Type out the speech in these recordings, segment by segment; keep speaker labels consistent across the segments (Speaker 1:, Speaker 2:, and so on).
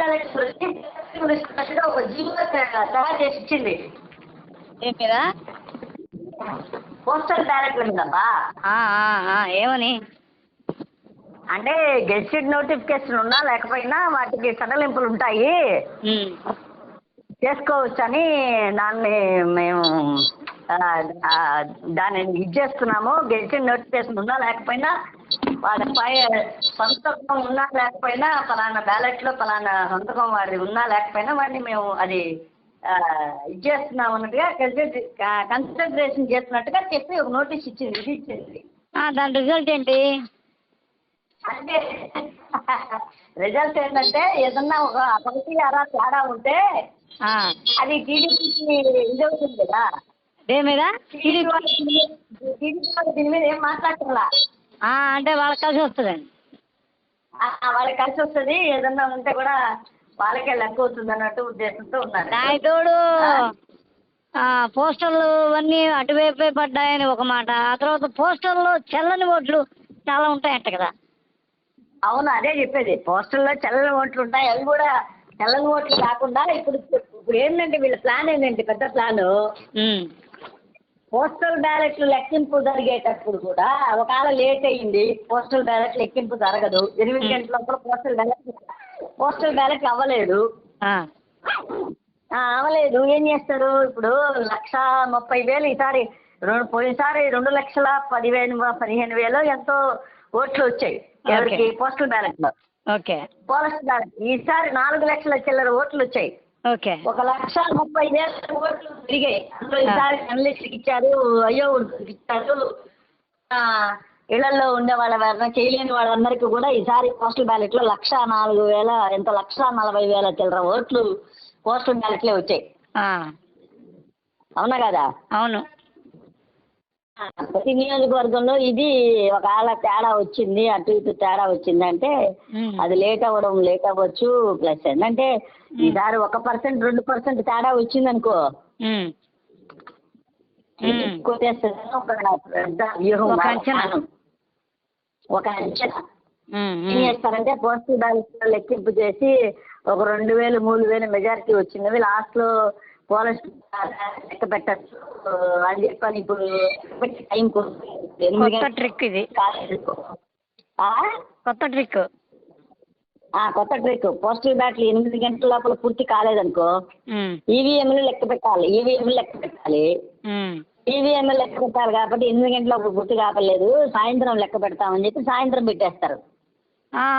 Speaker 1: Ballot గురించి ఒక GO తయారు చేసి ఇచ్చింది
Speaker 2: మీద
Speaker 1: పోస్టల్
Speaker 2: ఆ, ఆ, ఏమని?
Speaker 1: అంటే గెస్టెడ్ నోటిఫికేషన్ ఉన్నా లేకపోయినా వాటికి సడలింపులు ఉంటాయి.
Speaker 2: ఉమ్,
Speaker 1: చేసుకోవచ్చని దాన్ని మేము దాన్ని ఇది చేస్తున్నాము. గెస్టెడ్ నోటిఫికేషన్ ఉన్నా లేకపోయినా వాడి సంతకం ఉన్నా లేకపోయినా ఫలానా బ్యాలెట్లో ఫలానా సంతకం వాడి ఉన్నా లేకపోయినా వాడిని మేము అది ఇది చేస్తున్నాం అన్నట్టుగా కన్సిడరేషన్ చేస్తున్నట్టుగా చెప్పి ఒక నోటీస్ ఇచ్చింది ఇది ఇచ్చింది
Speaker 2: దాని రిజల్ట్ ఏంటి?
Speaker 1: అంటే రిజల్ట్ ఏంటంటే ఏదన్నా ఒక ఒకటి అరా తేడా ఉంటే అది టీడీపీకి ఇది అవుతుంది కదా.
Speaker 2: దేని మీద?
Speaker 1: టీడీపీ వాళ్ళు దీని మీద- టీడీపీ దీని మీద ఏం మాట్లాడటంలా
Speaker 2: ఆ, అంటే వాళ్ళకి కలిసి వస్తుందండి.
Speaker 1: వాళ్ళకి కలిసి వస్తుంది. ఏదన్నా ఉంటే కూడా వాళ్ళకే లెక్క అవుతుంది అన్నట్టు ఉద్దేశంతో ఉన్నారు.
Speaker 2: దాని తోడు ఆ, పోస్టర్లు అన్నీ అటువైపే పడ్డాయని ఒక మాట. ఆ తర్వాత పోస్టర్లో చెల్లని ఓట్లు చాలా ఉంటాయంట కదా.
Speaker 1: అవును అదే చెప్పేది. పోస్టల్లో తెల్లని ఓట్లు ఉంటాయి. అవి కూడా తెల్లని ఓట్లు కాకుండా ఇప్పుడు ఇప్పుడు ఏంటంటే వీళ్ళ ప్లాన్ ఏంటంటే పెద్ద ప్లాన్. పోస్టల్ బ్యాలెట్లు లెక్కింపు జరిగేటప్పుడు కూడా ఒకవేళ లేట్ అయ్యింది పోస్టల్ బ్యాలెట్ లెక్కింపు జరగదు. ఎనిమిది గంటల లోపల పోస్టల్ బ్యాలెట్ పోస్టల్ బ్యాలెట్ అవ్వలేదు. అవ్వలేదు. ఏం చేస్తారు? ఇప్పుడు లక్ష ముప్పై వేలు ఈసారి రెండు పోయినసారి రెండు లక్షల పదివేలు పదిహేను వేలు ఎంతో ఓట్లు వచ్చాయి ఎవరికి? పోస్టల్ బ్యాలెట్లో.
Speaker 2: ఓకే.
Speaker 1: Postal ballot. ఈసారి నాలుగు లక్షల చిల్లర ఓట్లు వచ్చాయి.
Speaker 2: ఓకే.
Speaker 1: ఒక లక్ష ముప్పై వేల ఓట్లు తిరిగాయి అందులో ఈసారి జర్నలిస్ట్కి ఇచ్చారు అయ్యో ఇచ్చారు. ఇళ్ళలో ఉండే వాళ్ళ ఎవరైనా చేయలేని వాళ్ళందరికీ కూడా ఈసారి పోస్టల్ బ్యాలెట్లో లక్ష నాలుగు వేల ఎంత లక్ష నలభై వేల చిల్లర ఓట్లు పోస్టల్ బ్యాలెట్లే వచ్చాయి. అవునా కదా?
Speaker 2: అవును.
Speaker 1: ప్రతి నియోజకవర్గంలో ఇది ఒకవేళ తేడా వచ్చింది అటు ఇటు తేడా వచ్చిందంటే అది లేట్ అవ్వడం లేట్ అవ్వచ్చు ప్లస్ ఏంటంటే ఈసారి ఒక పర్సెంట్ రెండు పర్సెంట్ తేడా వచ్చిందనుకో కొట్టేస్తుందని ఒక పెద్ద వ్యూహం
Speaker 2: ఒక అంచనా.
Speaker 1: ఏం. చేస్తారంటే పోస్టల్ బ్యాలెట్ లెక్కింపు చేసి ఒక రెండు వేలు మూడు వేలు మెజారిటీ వచ్చినవి లాస్ట్ లో లెక్క పెట్టచ్చు అని చెప్పని ఇప్పుడు టైం
Speaker 2: కొత్త ట్రిక్ ఇది? కొత్త ట్రిక్.
Speaker 1: ఆ, కొత్త ట్రిక్. పోస్టల్ బ్యాలెట్లు ఎనిమిది గంటల లోపల పూర్తి కాలేదనుకో
Speaker 2: ఉమ్,
Speaker 1: ఈవీఎంలు లెక్క పెట్టాలి. ఈవీఎంలు లెక్క పెట్టాలి.
Speaker 2: ఉమ్,
Speaker 1: ఈవీఎంలు లెక్క పెట్టాలి కాబట్టి ఎనిమిది గంటలకు పూర్తి కాపలేదు సాయంత్రం లెక్క పెడతామని చెప్పి సాయంత్రం పెట్టేస్తారు.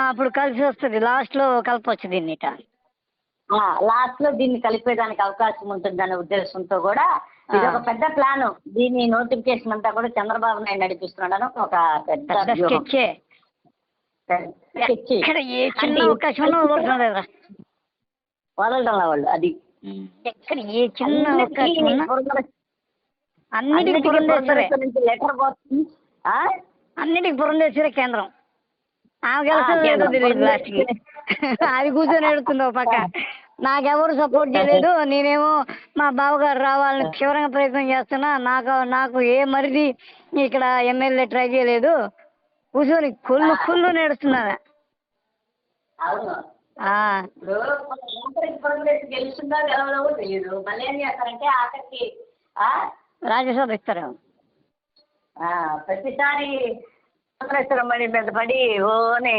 Speaker 2: అప్పుడు కలిసి వస్తుంది. లాస్ట్లో కలపవచ్చు దీన్ని ఇట
Speaker 1: లాస్ట్లో దీన్ని కలిపేదానికి అవకాశం ఉంటుందనే ఉద్దేశంతో కూడా ఇది ఒక పెద్ద ప్లాన్. దీని నోటిఫికేషన్ అంతా కూడా చంద్రబాబు నాయుడు నడిపిస్తున్నాడని ఒక పెద్ద.
Speaker 2: ఇక్కడ ఏ చిన్న అవకాశం
Speaker 1: వదలటంలా వాళ్ళు. అది.
Speaker 2: ఎక్కడ ఏ చిన్న అవకాశం ఉన్నా
Speaker 1: పురంధర-
Speaker 2: అన్నిటికీ పురంధేశ్వరే
Speaker 1: లెటర్ పోతుంది?
Speaker 2: అన్నిటికీ పురంధేశ్వరే కేంద్రం. ఆమె లాస్ట్కి. అది కూర్చొని ఎడుతుంది ఒక పక్క. నాకెవరు సపోర్ట్ చేయలేదు. నేనేమో మా బావగారు రావాలని తీవ్రంగా ప్రయత్నం చేస్తున్నా. నాకు నాకు ఏ మరిది ఇక్కడ ఎమ్మెల్యే ట్రై చేయలేదు. కూర్చొని కుళ్ళు కుళ్ళు నేడుస్తున్నాను ఆ? రాజ్యసభ ఇస్తారేమో
Speaker 1: ఆ, ప్రతిసారి పడి ఓని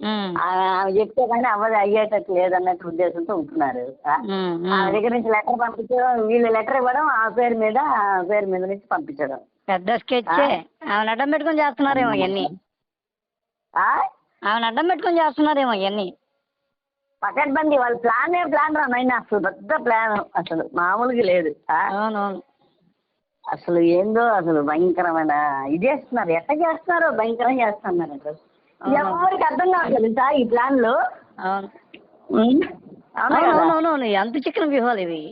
Speaker 1: ఆమె చెప్తే కానీ అవ్వదు అయ్యేటట్టు లేదన్నట్టు ఉద్దేశంతో ఉంటున్నారు. ఆ? ఆమె. దగ్గర నుంచి లెటర్ పంపించడం వీళ్ళు లెటర్ ఇవ్వడం ఆ పేరు మీద ఆ పేరు మీద నుంచి పంపించడం.
Speaker 2: పెద్ద స్కెచ్చే ఆమెను అడ్డం పెట్టుకొని చేస్తున్నారేమో ఇవన్నీ? ఆమెను అడ్డం పెట్టుకొని చేస్తున్నారేమో ఇవన్నీ
Speaker 1: పకడ్బందీ వాళ్ళ ప్లాన్ ప్లాన్ రా నాయన అసలు పెద్ద ప్లాన్ అసలు. మామూలుగా లేదు?
Speaker 2: అవునవును.
Speaker 1: అసలు ఏందో అసలు భయంకరమైన ఇది చేస్తున్నారు. ఎట్ట చేస్తున్నారో? భయంకరం చేస్తున్నారు అసలు. ఎవరికి అర్థం కావట్లేదు సార్ ఈ ప్లాన్లో
Speaker 2: అవును? అవునవునవును ఎంత చిక్కన వ్యూహాలు ఇవి?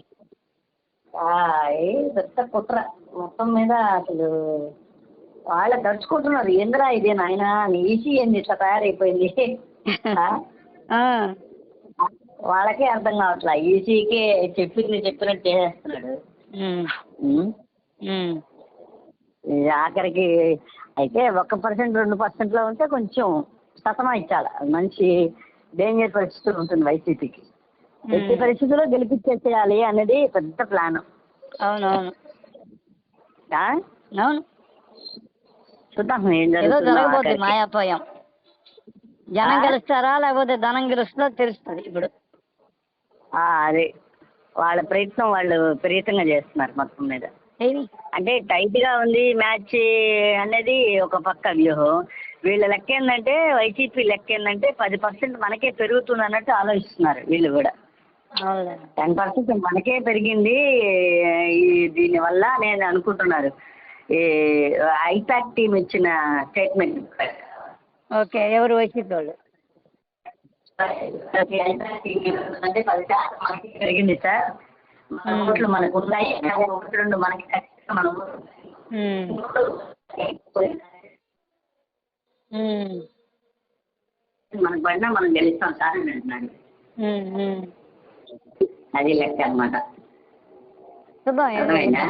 Speaker 1: పెద్ద కుట్ర. మొత్తం మీద అసలు వాళ్ళ తడుచుకుంటున్నారు. ఏందిరా ఇది నాయన? ఈసీ ఏంది? ఇట్లా తయారైపోయింది. వాళ్ళకే అర్థం కావట్లా. ఈసీకే చెప్పింది చెప్పినట్టు చేసేస్తున్నాడు ఈ ఆఖరికి అయితే ఒక్క పర్సెంట్ రెండు పర్సెంట్లో ఉంటే కొంచెం సతమా ఇచ్చాలి. మంచి డేంజర్ పరిస్థితులు ఉంటుంది వైసీపీకి. ఎట్టి. పరిస్థితుల్లో గెలిపించేసేయాలి అనేది పెద్ద ప్లాన్.
Speaker 2: అవునవును. అవును.
Speaker 1: చూద్దాం ఏం
Speaker 2: జరగబోతుంది. మాయాపోయం. జనం? గెలుస్తారా లేకపోతే ధనం గెలుస్తుందో తెలుస్తుంది ఇప్పుడు.
Speaker 1: ఆ, అదే. వాళ్ళ ప్రయత్నం వాళ్ళు విపరీతంగా చేస్తున్నారు మొత్తం మీద. అంటే టైట్గా ఉంది మ్యాచ్ అనేది ఒక పక్క వ్యూహం. వీళ్ళ లెక్క ఏంటంటే వైసీపీ లెక్క ఏంటంటే పది పర్సెంట్ మనకే పెరుగుతుంది అన్నట్టు ఆలోచిస్తున్నారు వీళ్ళు కూడా. టెన్ పర్సెంట్ మనకే పెరిగింది ఈ దీని వల్ల నేను అనుకుంటున్నారు. ఈ ఐపాక్ టీం ఇచ్చిన స్టేట్మెంట్.
Speaker 2: ఓకే ఎవరు వైసీపీ వాళ్ళు
Speaker 1: అంటే పది శాతం మనకి పెరిగింది సార్. మన ఓట్లు మనకు ఉన్నాయి ఒకటి రెండు మనకి మనం. మనకు పడినా మనం గెలుస్తాం సార్ అని అంటున్నాడు. అది లెక్క అనమాట అర్థమైందా.